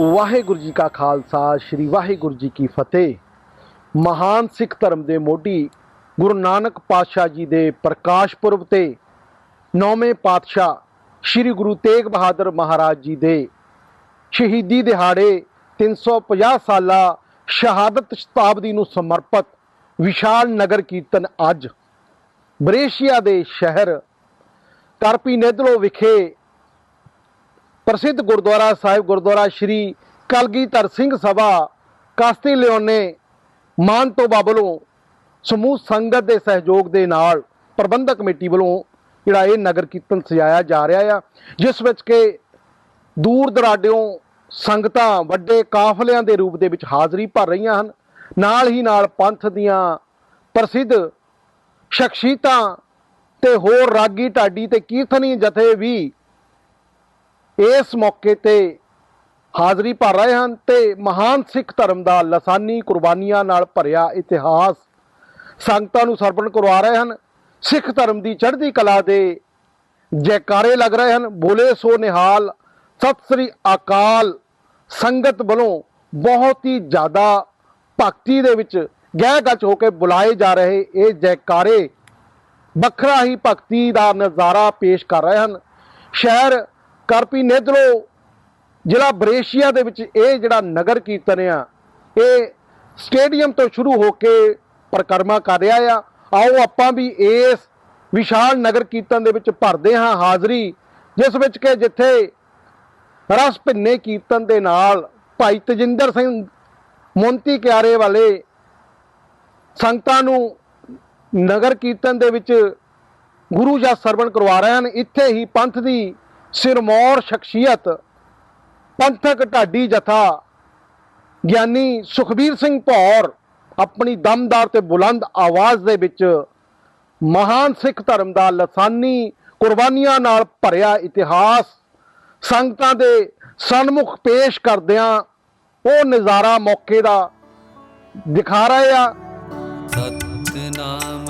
ਵਾਹਿਗੁਰੂ ਜੀ ਕਾ ਖਾਲਸਾ, ਸ੍ਰੀ ਵਾਹਿਗੁਰੂ ਜੀ ਕੀ ਫਤਿਹ। ਮਹਾਨ ਸਿੱਖ ਧਰਮ ਦੇ ਮੋਢੀ ਗੁਰੂ ਨਾਨਕ ਪਾਤਸ਼ਾਹ ਜੀ ਦੇ ਪ੍ਰਕਾਸ਼ ਪੁਰਬ ਤੇ ਨੌਵੇਂ ਪਾਤਸ਼ਾਹ ਸ੍ਰੀ ਗੁਰੂ ਤੇਗ ਬਹਾਦਰ ਮਹਾਰਾਜ ਜੀ ਦੇ ਸ਼ਹੀਦੀ ਦਿਹਾੜੇ 350 ਸਾਲਾ ਸ਼ਹਾਦਤ ਸ਼ਤਾਬਦੀ ਨੂੰ ਸਮਰਪਿਤ ਵਿਸ਼ਾਲ ਨਗਰ ਕੀਰਤਨ ਅੱਜ ਬਰੇਸ਼ੀਆ ਦੇ ਸ਼ਹਿਰ ਕਰਪੀ ਨੇਦਲੋ ਵਿਖੇ ਪ੍ਰਸਿੱਧ ਗੁਰਦੁਆਰਾ ਸਾਹਿਬ ਗੁਰਦੁਆਰਾ ਸ਼੍ਰੀ ਕਲਗੀਧਰ ਸਿੰਘ ਸਭਾ ਕਾਸਤੀ ਲਿਓਨੇ ਮਾਨ ਤੋਂ ਬਾਬਲੋਂ ਸਮੂਹ ਸੰਗਤ ਦੇ ਸਹਿਯੋਗ ਦੇ ਨਾਲ ਪ੍ਰਬੰਧਕ ਕਮੇਟੀ ਵੱਲੋਂ ਜਿਹੜਾ ਇਹ ਨਗਰ ਕੀਰਤਨ ਸਜਾਇਆ ਜਾ ਰਿਹਾ ਆ, ਜਿਸ ਵਿੱਚ ਕਿ ਦੂਰ ਦਰਾਡਿਓਂ ਸੰਗਤਾਂ ਵੱਡੇ ਕਾਫਲਿਆਂ ਦੇ ਰੂਪ ਦੇ ਵਿੱਚ ਹਾਜ਼ਰੀ ਭਰ ਰਹੀਆਂ ਹਨ। ਨਾਲ ਹੀ ਨਾਲ ਪੰਥ ਦੀਆਂ ਪ੍ਰਸਿੱਧ ਸ਼ਖਸੀਅਤਾਂ ਤੇ ਹੋਰ ਰਾਗੀ ਢਾਡੀ ਤੇ ਕੀਰਤਨੀ ਜਥੇ ਵੀ ਇਸ ਮੌਕੇ ਤੇ ਹਾਜ਼ਰੀ ਭਰ ਰਹੇ ਹਨ ਤੇ ਮਹਾਨ ਸਿੱਖ ਧਰਮ ਦਾ ਲਸਾਨੀ ਕੁਰਬਾਨੀਆਂ ਨਾਲ ਭਰਿਆ ਇਤਿਹਾਸ। ਸੰਗਤਾਂ ਨੂੰ ਸਰਪਣ ਕਰਵਾ ਰਹੇ ਹਨ। ਸਿੱਖ ਧਰਮ ਦੀ ਚੜ੍ਹਦੀ ਕਲਾ ਦੇ ਜੈਕਾਰੇ ਲੱਗ ਰਹੇ ਹਨ। ਬੋਲੇ ਸੋ ਨਿਹਾਲ, ਸਤਿ ਸ੍ਰੀ ਅਕਾਲ। ਸੰਗਤ ਵੱਲੋਂ ਬਹੁਤ ਹੀ ਜ਼ਿਆਦਾ ਭਗਤੀ ਦੇ ਵਿੱਚ ਗਹਿ ਗੱਚ ਹੋ ਕੇ ਬੁਲਾਏ ਜਾ ਰਹੇ ਇਹ ਜੈਕਾਰੇ। ਵੱਖਰਾ ਹੀ ਭਗਤੀ ਦਾ ਨਜ਼ਾਰਾ ਪੇਸ਼ ਕਰ ਰਹੇ ਹਨ। ਸ਼ਹਿਰ ਕਰਪੀ ਨੇਦਲੋ ਜ਼ਿਲ੍ਹਾ ਬਰੇਸ਼ੀਆ ਦੇ ਵਿੱਚ ਇਹ ਜਿਹੜਾ ਨਗਰ ਕੀਰਤਨ ਆ, ਇਹ ਸਟੇਡੀਅਮ ਤੋਂ ਸ਼ੁਰੂ ਹੋ ਕੇ ਪ੍ਰਕਰਮਾ ਕਰ ਰਿਹਾ ਆ। ਆਓ ਆਪਾਂ ਵੀ ਇਸ ਵਿਸ਼ਾਲ ਨਗਰ ਕੀਰਤਨ ਦੇ ਵਿੱਚ ਭਰਦੇ ਹਾਂ ਹਾਜ਼ਰੀ, ਜਿਸ ਵਿੱਚ ਕਿ ਜਿੱਥੇ ਰਸ ਭਿੰਨੇ ਕੀਰਤਨ ਦੇ ਨਾਲ ਭਾਈ ਤਜਿੰਦਰ ਸਿੰਘ ਮੋਂਤੀ ਕਿਆਰੇ ਵਾਲੇ ਸੰਗਤਾਂ ਨੂੰ ਨਗਰ ਕੀਰਤਨ ਦੇ ਵਿੱਚ ਗੁਰੂ ਜਾਂ ਸਰਵਣ ਕਰਵਾ ਰਹੇ ਹਨ। ਇੱਥੇ ਹੀ ਪੰਥ ਦੀ ਸਿਰਮੌਰ ਸ਼ਖਸੀਅਤ, ਪੰਥਕ ਢਾਡੀ ਜਥਾ, ਗਿਆਨੀ ਸੁਖਬੀਰ ਸਿੰਘ ਭੌਰ ਆਪਣੀ ਦਮਦਾਰ ਤੇ ਬੁਲੰਦ ਆਵਾਜ਼ ਦੇ ਵਿੱਚ ਮਹਾਨ ਸਿੱਖ ਧਰਮ ਦਾ ਲਸਾਨੀ ਕੁਰਬਾਨੀਆਂ ਨਾਲ ਭਰਿਆ ਇਤਿਹਾਸ, ਸੰਗਤਾਂ ਦੇ ਸਨਮੁਖ ਪੇਸ਼ ਕਰਦਿਆਂ ਉਹ ਨਜ਼ਾਰਾ ਮੌਕੇ ਦਾ ਦਿਖਾ ਰਹੇ ਆ। ਸਤਨਾਮ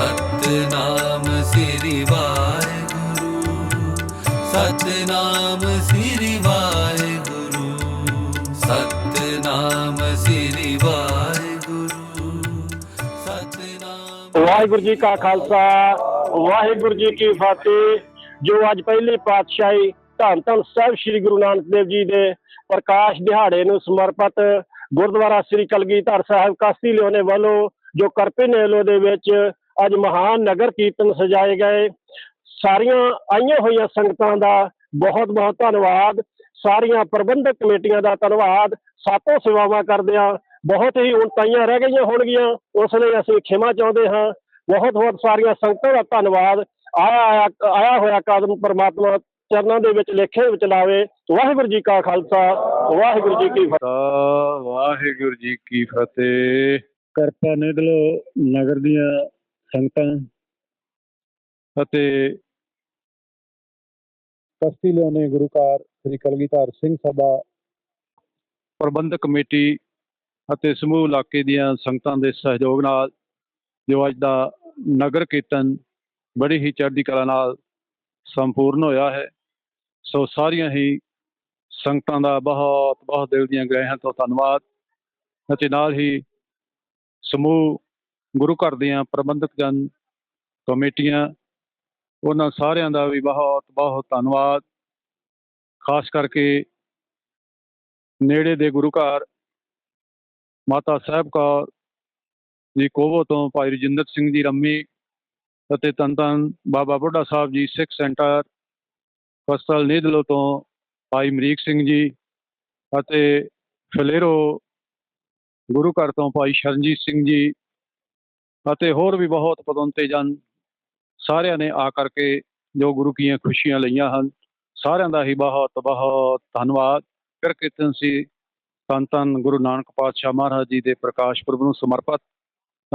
ਸਤਨਾਮ ਸ੍ਰੀ ਵਾਹਿਗੁਰੂ ਸਤਨਾਮ ਸ੍ਰੀ ਵਾਹਿਗੁਰੂ ਸਤਨਾਮ ਸ੍ਰੀ ਵਾਹਿਗੁਰੂ ਸਤਨਾਮ ਵਾਹਿਗੁਰੂ ਜੀ ਕਾ ਖਾਲਸਾ, ਵਾਹਿਗੁਰੂ ਜੀ ਕੀ ਫਤਿਹ। ਜੋ ਅੱਜ ਪਹਿਲੀ ਪਾਤਸ਼ਾਹੀ ਧੰਨ ਧੰਨ ਸਾਹਿਬ ਸ੍ਰੀ ਗੁਰੂ ਨਾਨਕ ਦੇਵ ਜੀ ਦੇ ਪ੍ਰਕਾਸ਼ ਦਿਹਾੜੇ ਨੂੰ ਸਮਰਪਿਤ ਗੁਰਦੁਆਰਾ ਸ੍ਰੀ ਕਲਗੀਧਰ ਸਾਹਿਬ ਕਾਸਤੀ ਲਿਓਨੇ ਵੱਲੋਂ, ਜੋ ਕਰਪੇ ਨੇਲੋ ਦੇ ਵਿੱਚ ਅੱਜ ਮਹਾਨ ਨਗਰ ਕੀਰਤਨ ਸਜਾਏ ਗਏ। ਸਾਰੀਆਂ ਆਈਆਂ ਹੋਈਆਂ ਸੰਗਤਾਂ ਦਾ ਬਹੁਤ ਬਹੁਤ ਧੰਨਵਾਦ। ਸਾਰੀਆਂ ਪ੍ਰਬੰਧਕ ਕਮੇਟੀਆਂ ਦਾ ਧੰਨਵਾਦ। ਸਾਤੋਂ ਸੇਵਾਵਾਂ ਕਰਦਿਆਂ ਬਹੁਤ ਹੀ ਉਣਤਾਈਆਂ ਰਹਿ ਗਈਆਂ ਹੋਣਗੀਆਂ। ਉਸ ਲਈ ਅਸੀਂ ਖਿਮਾ ਚਾਹੁੰਦੇ ਹਾਂ। ਬਹੁਤ ਬਹੁਤ ਸਾਰੀਆਂ ਸੰਗਤਾਂ ਦਾ ਧੰਨਵਾਦ। ਆਇਆ ਆਇਆ ਆਇਆ ਹੋਇਆ ਕਦਮ ਪ੍ਰਮਾਤਮਾ ਚਰਨਾਂ ਦੇ ਵਿੱਚ ਲੇਖੇ ਵਿੱਚ ਲਾਵੇ। ਵਾਹਿਗੁਰੂ ਜੀ ਕਾ ਖਾਲਸਾ। ਵਾਹਿਗੁਰੂ ਜੀ ਕੀ ਫਤਿਹ। ਵਾਹਿਗੁਰੂ ਜੀ ਕੀ ਫਤਿਹ। ਕਰਪਾ ਨਿਦਲੋ ਨਗਰ ਦੀਆਂ ਸੰਗਤਾਂ ਅਤੇ ਕਸਤੀ ਲਿਓਨੇ ਗੁਰੂ ਘਰ ਸ੍ਰੀ ਕਲਗੀਧਰ ਸਿੰਘ ਸਭਾ ਪ੍ਰਬੰਧਕ ਕਮੇਟੀ ਅਤੇ ਸਮੂਹ ਇਲਾਕੇ ਦੀਆਂ ਸੰਗਤਾਂ ਦੇ ਸਹਿਯੋਗ ਨਾਲ ਜੋ ਅੱਜ ਦਾ ਨਗਰ ਕੀਰਤਨ ਬੜੀ ਹੀ ਚੜ੍ਹਦੀ ਕਲਾ ਨਾਲ ਸੰਪੂਰਨ ਹੋਇਆ ਹੈ, ਸੋ ਸਾਰੀਆਂ ਹੀ ਸੰਗਤਾਂ ਦਾ ਬਹੁਤ ਬਹੁਤ ਦਿਲ ਦੀਆਂ ਗ੍ਰਹਿਆਂ ਤੋਂ ਧੰਨਵਾਦ ਅਤੇ ਨਾਲ ਹੀ ਸਮੂਹ ਗੁਰੂ ਘਰ ਦੀਆਂ ਪ੍ਰਬੰਧਕ ਜਨ ਕਮੇਟੀਆਂ, ਉਹਨਾਂ ਸਾਰਿਆਂ ਦਾ ਵੀ ਬਹੁਤ ਬਹੁਤ ਧੰਨਵਾਦ। ਖਾਸ ਕਰਕੇ ਨੇੜੇ ਦੇ ਗੁਰੂ ਘਰ, ਮਾਤਾ ਸਾਹਿਬ ਕੌਰ ਜੀ ਕੋਵੋ ਤੋਂ ਭਾਈ ਰਜਿੰਦਰ ਸਿੰਘ ਜੀ ਰੰਮੀ ਅਤੇ ਧੰਨ ਧੰਨ ਬਾਬਾ ਬੁੱਢਾ ਸਾਹਿਬ ਜੀ ਸਿੱਖ ਸੈਂਟਰ ਫਸਲ ਨੀਦਲੋ ਤੋਂ ਭਾਈ ਅਮਰੀਕ ਸਿੰਘ ਜੀ ਅਤੇ ਫਲੇਰੋ ਗੁਰੂ ਘਰ ਤੋਂ ਭਾਈ ਸ਼ਰਨਜੀਤ ਸਿੰਘ ਜੀ ਅਤੇ ਹੋਰ ਵੀ ਬਹੁਤ ਪਤਵੰਤੇ ਜਨ ਸਾਰਿਆਂ ਨੇ ਆ ਕਰਕੇ ਜੋ ਗੁਰੂ ਕੀਆਂ ਖੁਸ਼ੀਆਂ ਲਈਆਂ ਹਨ, ਸਾਰਿਆਂ ਦਾ ਹੀ ਬਹੁਤ ਬਹੁਤ ਧੰਨਵਾਦ। ਫਿਰ ਕੀਰਤਨ ਸੀ ਧੰਨ ਧੰਨ ਗੁਰੂ ਨਾਨਕ ਪਾਤਸ਼ਾਹ ਮਹਾਰਾਜ ਜੀ ਦੇ ਪ੍ਰਕਾਸ਼ ਪੁਰਬ ਨੂੰ ਸਮਰਪਿਤ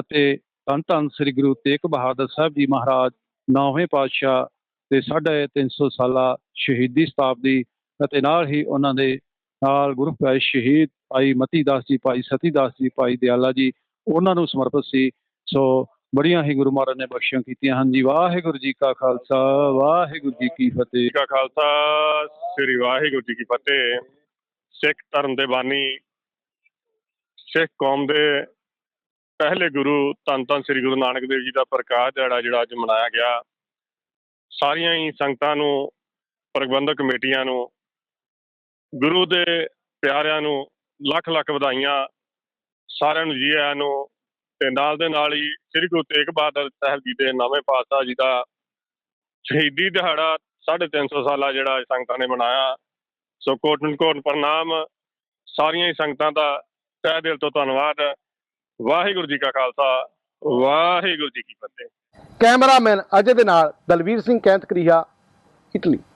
ਅਤੇ ਧੰਨ ਧੰਨ ਸ੍ਰੀ ਗੁਰੂ ਤੇਗ ਬਹਾਦਰ ਸਾਹਿਬ ਜੀ ਮਹਾਰਾਜ ਨੌਵੇਂ ਪਾਤਸ਼ਾਹ ਦੇ ਸਾਢੇ ਤਿੰਨ ਸੌ ਸਾਲਾ ਸ਼ਹੀਦੀ ਸ਼ਤਾਬਦੀ ਅਤੇ ਨਾਲ ਹੀ ਉਹਨਾਂ ਦੇ ਨਾਲ ਗੁਰੂ ਪਿਆਰੇ ਸ਼ਹੀਦ ਭਾਈ ਮਤੀ ਦਾਸ ਜੀ, ਭਾਈ ਸਤੀ ਦਾਸ ਜੀ, ਭਾਈ ਦਿਆਲਾ ਜੀ, ਉਹਨਾਂ ਨੂੰ ਸਮਰਪਿਤ ਸੀ ਸੋ ਬੜੀਆਂ ਹੀ ਗੁਰੂ ਮਹਾਰਾਜ ਨੇ ਬਖਸ਼ੀਆਂ ਕੀਤੀਆਂ ਹਨ ਜੀ। ਵਾਹਿਗੁਰੂ ਜੀ ਕਾ ਖਾਲਸਾ, ਵਾਹਿਗੁਰੂ ਜੀ ਕੀ ਫਤਿਹ। ਜੀ ਕਾ ਖਾਲਸਾ, ਸ੍ਰੀ ਵਾਹਿਗੁਰੂ ਜੀ ਕੀ ਫਤਿਹ। ਸਿੱਖ ਧਰਮ ਦੇ ਬਾਨੀ, ਸਿੱਖ ਕੌਮ ਦੇ ਪਹਿਲੇ ਗੁਰੂ ਧੰਨ ਧੰਨ ਸ੍ਰੀ ਗੁਰੂ ਨਾਨਕ ਦੇਵ ਜੀ ਦਾ ਪ੍ਰਕਾਸ਼ ਦਿਹਾੜਾ ਜਿਹੜਾ ਅੱਜ ਮਨਾਇਆ ਗਿਆ। ਸਾਰੀਆਂ ਹੀ ਸੰਗਤਾਂ ਨੂੰ, ਪ੍ਰਬੰਧਕ ਕਮੇਟੀਆਂ ਨੂੰ, ਗੁਰੂ ਦੇ ਪਿਆਰਿਆਂ ਨੂੰ ਲੱਖ ਲੱਖ ਵਧਾਈਆਂ। ਸਾਰਿਆਂ ਨੂੰ ਜੀ ਆਇਆਂ ਨੂੰ ਤੇ ਨਾਲ ਦੇ ਨਾਲ ਹੀ ਸ੍ਰੀ ਗੁਰੂ ਤੇਗ ਬਹਾਦਰ ਸਾਹਿਬ ਜੀ ਦੇ ਨਵੇਂ ਪਾਤਸ਼ਾਹ ਜੀ ਦਾ ਸ਼ਹੀਦੀ ਦਿਹਾੜਾ 350 ਸਾਲਾ ਜਿਹੜਾ ਸੰਗਤਾਂ ਨੇ ਮਨਾਇਆ। ਸੋ ਕੋਟਨ ਕੋਟ ਪ੍ਰਣਾਮ। ਸਾਰੀਆਂ ਹੀ ਸੰਗਤਾਂ ਦਾ ਤਹਿ ਦਿਲ ਤੋਂ ਧੰਨਵਾਦ। ਵਾਹਿਗੁਰੂ ਜੀ ਕਾ ਖਾਲਸਾ, ਵਾਹਿਗੁਰੂ ਜੀ ਕੀ ਫਤਿਹ। ਕੈਮਰਾਮੈਨ ਅਜੇ ਦੇ ਨਾਲ ਦਲਵੀਰ ਸਿੰਘ ਕੈਂਤ ਕਰੀਆ ਇਟਲੀ।